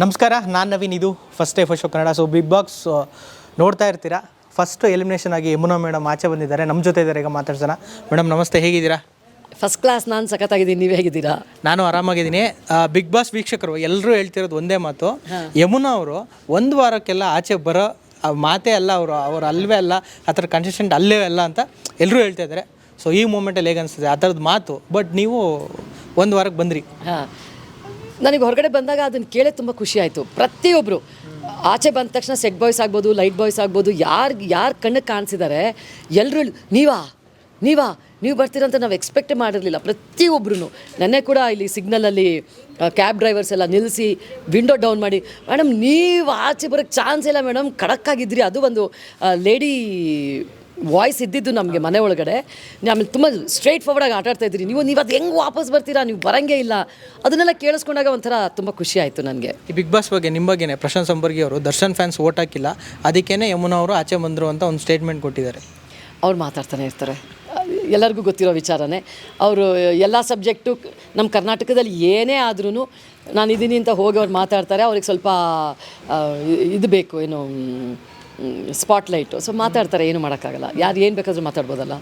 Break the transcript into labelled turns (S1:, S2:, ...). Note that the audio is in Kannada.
S1: ನಮಸ್ಕಾರ ನಾನು ನವೀನ್ ಇದು first day first show Kannada so big box ನೋಡ್ತಾ ಇರ್ತೀರಾ? ಫಸ್ಟ್ ಎಲಿಮಿನೇಷನ್ ಆಗಿ ಯಮುನಾ ಮೇಡಮ್ ಆಚೆ ಬಂದಿದ್ದಾರೆ. ನಮ್ಮ ಜೊತೆ ಇದ್ದಾರೆ ಈಗ ಮಾತಾಡ್ಸೋಣ. ಮೇಡಮ್ ನಮಸ್ತೆ ಹೇಗಿದ್ದೀರಾ?
S2: ಫಸ್ಟ್ ಕ್ಲಾಸ್ ನಾನು ಸಖತ್ತಾಗಿದ್ದೀನಿ. ನೀವು ಹೇಗಿದ್ದೀರಾ?
S1: ನಾನು ಆರಾಮಾಗಿದ್ದೀನಿ. ಬಿಗ್ ಬಾಸ್ ವೀಕ್ಷಕರು ಎಲ್ಲರೂ ಹೇಳ್ತಿರೋದು ಒಂದೇ ಮಾತು. ಯಮುನಾ ಅವರು ಒಂದು ವಾರಕ್ಕೆಲ್ಲ ಆಚೆ ಬರೋ ಆ ಮಾತೇ ಅಲ್ಲ ಅವರು. ಅವ್ರು ಅಲ್ವೇ ಅಲ್ಲ ಆ ಥರ ಕನ್ಸಿಸ್ಟೆಂಟ್ ಅಲ್ಲೇ ಅಲ್ಲ ಅಂತ ಎಲ್ಲರೂ ಹೇಳ್ತಾ ಇದ್ದಾರೆ. ಸೊ ಈ ಮೂಮೆಂಟಲ್ಲಿ ಹೇಗೆ ಅನಿಸ್ತದೆ ಆ ಥರದ್ದು ಮಾತು. ಬಟ್ ನೀವು ಒಂದು ವಾರಕ್ಕೆ ಬಂದ್ರಿ.
S2: ಹಾಂ. ನನಗೆ ಹೊರಗಡೆ ಬಂದಾಗ ಅದನ್ನು ಕೇಳೇ ತುಂಬ ಖುಷಿ ಆಯಿತು. ಪ್ರತಿಯೊಬ್ಬರು ಆಚೆ ಬಂದ ತಕ್ಷಣ ಸೆಟ್ ಬಾಯ್ಸ್ ಆಗ್ಬೋದು, ಲೈಟ್ ಬಾಯ್ಸ್ ಆಗ್ಬೋದು, ಯಾರು ಯಾರು ಕಣ್ಣಿಗೆ ಕಾಣಿಸಿದ್ದಾರೆ ಎಲ್ಲರೂ ನೀವಾ ನೀವಾ, ನೀವು ಬರ್ತೀರಂತ ನಾವು ಎಕ್ಸ್ಪೆಕ್ಟ್ ಮಾಡಿರಲಿಲ್ಲ. ಪ್ರತಿಯೊಬ್ಬರು ನೆನ್ನೆ ಕೂಡ ಇಲ್ಲಿ ಸಿಗ್ನಲಲ್ಲಿ ಕ್ಯಾಬ್ ಡ್ರೈವರ್ಸ್ ಎಲ್ಲ ನಿಲ್ಲಿಸಿ ವಿಂಡೋ ಡೌನ್ ಮಾಡಿ ಮೇಡಮ್ ನೀವು ಆಚೆ ಬರೋಕ್ಕೆ ಚಾನ್ಸ್ ಇಲ್ಲ ಮೇಡಮ್ ಖಡಕ್ಕಾಗಿದ್ರಿ ಅದು ಒಂದು ಲೇಡಿ ವಾಯ್ಸ್ ಇದ್ದಿದ್ದು ನಮಗೆ ಮನೆ ಒಳಗಡೆ. ಆಮೇಲೆ ತುಂಬ ಸ್ಟ್ರೈಟ್ ಫಾರ್ವರ್ಡಾಗಿ ಆಟಾಡ್ತಾ ಇದ್ರಿ ನೀವು ನೀವು ಅದು ಹೆಂಗೆ ವಾಪಸ್ ಬರ್ತೀರಾ? ನೀವು ಬರಂಗೇ ಇಲ್ಲ. ಅದನ್ನೆಲ್ಲ ಕೇಳಿಸ್ಕೊಂಡಾಗ ಒಂಥರ ತುಂಬ ಖುಷಿ ಆಯಿತು ನನಗೆ.
S1: ಈ ಬಿಗ್ ಬಾಸ್ ಬಗ್ಗೆ ನಿಮ್ಮ ಬಗ್ಗೆನೇ ಪ್ರಶಾಂತ್ ಸಂಬರ್ಗಿ ಅವರು ದರ್ಶನ್ ಫ್ಯಾನ್ಸ್ ಓಟ್ ಹಾಕಿಲ್ಲ. ಅದಕ್ಕೇನೆ ಯಮುನಾ ಅವರು ಆಚೆ ಬಂದರು ಅಂತ ಒಂದು ಸ್ಟೇಟ್ಮೆಂಟ್ ಕೊಟ್ಟಿದ್ದಾರೆ.
S2: ಅವ್ರು ಮಾತಾಡ್ತಾನೆ ಇರ್ತಾರೆ. ಎಲ್ಲರಿಗೂ ಗೊತ್ತಿರೋ ವಿಚಾರನೇ. ಅವರು ಎಲ್ಲ ಸಬ್ಜೆಕ್ಟು ನಮ್ಮ ಕರ್ನಾಟಕದಲ್ಲಿ ಏನೇ ಆದ್ರೂ ನಾನು ಇದ್ದೀನಿ ಅಂತ ಹೋಗಿ ಅವ್ರು ಮಾತಾಡ್ತಾರೆ. ಅವ್ರಿಗೆ ಸ್ವಲ್ಪ ಇದು ಬೇಕು ಏನು ಸ್ಪಾಟ್ಲೈಟು ಸೊ ಮಾತಾಡ್ತಾರೆ ಏನು ಮಾಡೋಕ್ಕಾಗಲ್ಲ. ಯಾರು ಏನು ಬೇಕಾದರೂ ಮಾತಾಡ್ಬೋದಲ್ಲ.